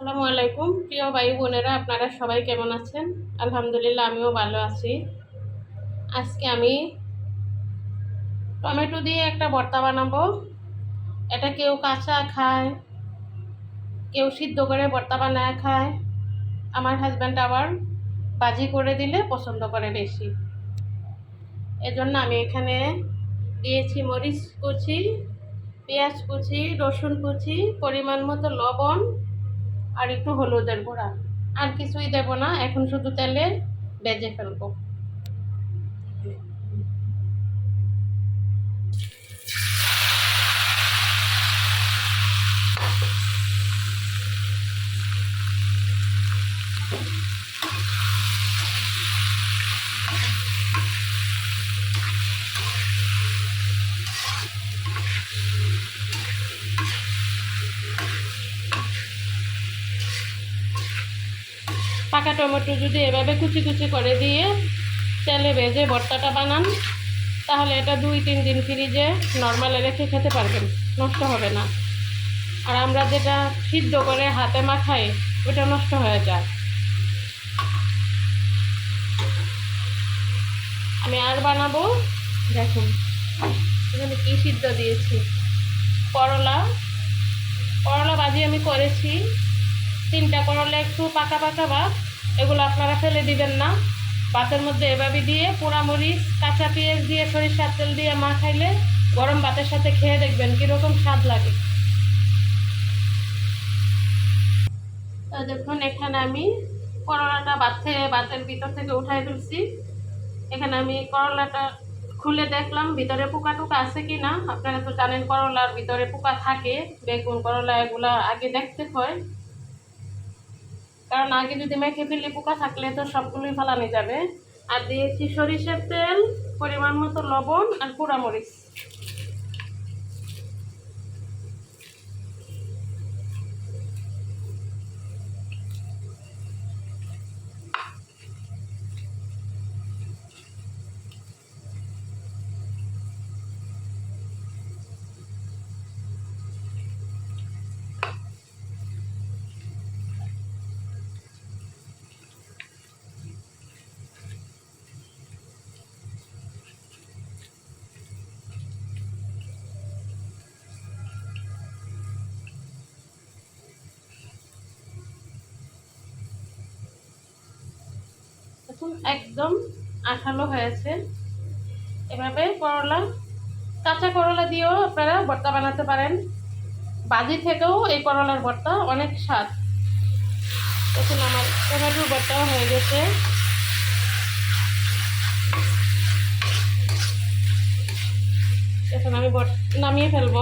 আসসালামু আলাইকুম। প্রিয় ভাই বোনেরা, আপনারা সবাই কেমন আছেন? আলহামদুলিল্লাহ, আমিও ভালো আছি। আজকে আমি টমেটো দিয়ে একটা ভর্তা বানাবো। এটা কেউ কাঁচা খায়, কেউ সিদ্ধ করে ভর্তা বানায় খায়। আমার হাজব্যান্ড আবার বাজি করে দিলে পছন্দ করে বেশি। এজন্য আমি এখানে দিয়েছি মরিচ কুচি, পেঁয়াজ কুচি, রসুন কুচি, পরিমাণ মতো লবণ আর একটু হলুদের গুঁড়া। আর কিছুই দেব না এখন শুধু তেলে বেজে ফেলব। পাকা টমেটো যদি এভাবে কুচি কুচি করে দিয়ে তেলে ভেজে ভর্তাটা বানান, তাহলে এটা দুই তিন দিন ফ্রিজে নর্মালে রেখে খেতে পারবেন, নষ্ট হবে না। আর আমরা যেটা সিদ্ধ করে হাতে মাখাই, ওটা নষ্ট হয়ে যায়। আমি আর বানাবো। দেখুন, এখানে কী সিদ্ধ দিয়েছি? করলা। করলা বাজি আমি করেছি। তিনটা করলে একটু পাকা পাকা ভাত এগুলো আপনারা ফেলে দিবেন না। ভাতের মধ্যে এভাবে দিয়ে পোড়ামরিচ কাঁচা পেঁয়াজ দিয়ে সরিষার তেল দিয়ে মা খাইলে গরম ভাতের সাথে খেয়ে দেখবেন কীরকম স্বাদ লাগে। দেখুন, এখানে আমি করলাটা থেকে, ভাতের ভিতর থেকে উঠাই তুলছি এখানে আমি করলাটা খুলে দেখলাম, ভিতরে পোকা টোকা আছে কি না? আপনারা তো জানেন করলার ভিতরে পোকা থাকে, বেগুন করলা এগুলা আগে দেখতে হয়। কারণ আগে যদি মেখে ফেলি, পোকা থাকলে তো সবগুলোই ফালানো যাবে। আর দিয়েছি সরিষার তেল, পরিমাণ মতো লবণ আর পোড়ামরিচ এখন একদম আঠালো হয়েছে। এভাবে করলা, কাঁচা করলা দিয়েও আপনারা ভর্তা বানাতে পারেন। বাজি থেকেও এই করলার ভর্তা অনেক স্বাদ। এখন আমার টমেটোর ভর্তাও হয়ে গেছে। এখন আমি নামিয়ে ফেলব।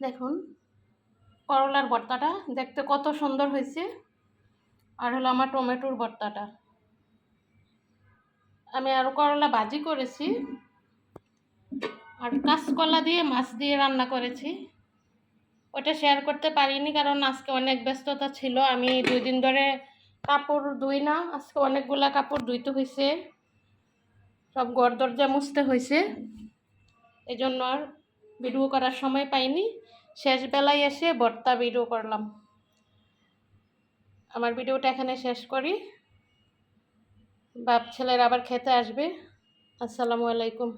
দেখুন, করলার ভর্তাটা দেখতে কত সুন্দর হয়েছে। আর হলো আমার টমেটোর ভর্তাটা। আমি আরও করলা ভাজি করেছি। আর কাঁচকলা দিয়ে মাছ দিয়ে রান্না করেছি। ওটা শেয়ার করতে পারিনি কারণ আজকে অনেক ব্যস্ততা ছিল। আমি দুই দিন ধরে কাপড় ধুই না। আজকে অনেকগুলা কাপড় ধুইতে হয়েছে সব ঘর দরজা মুছতে হয়েছে এই জন্য আর ভিডিও করার সময় পাইনি। শেষ বেলায় এসে ভর্তা ভিডিও করলাম। আমার ভিডিওটা এখানে শেষ করি। বাপ ছেলের আবার খেতে আসবে। আসসালামু আলাইকুম।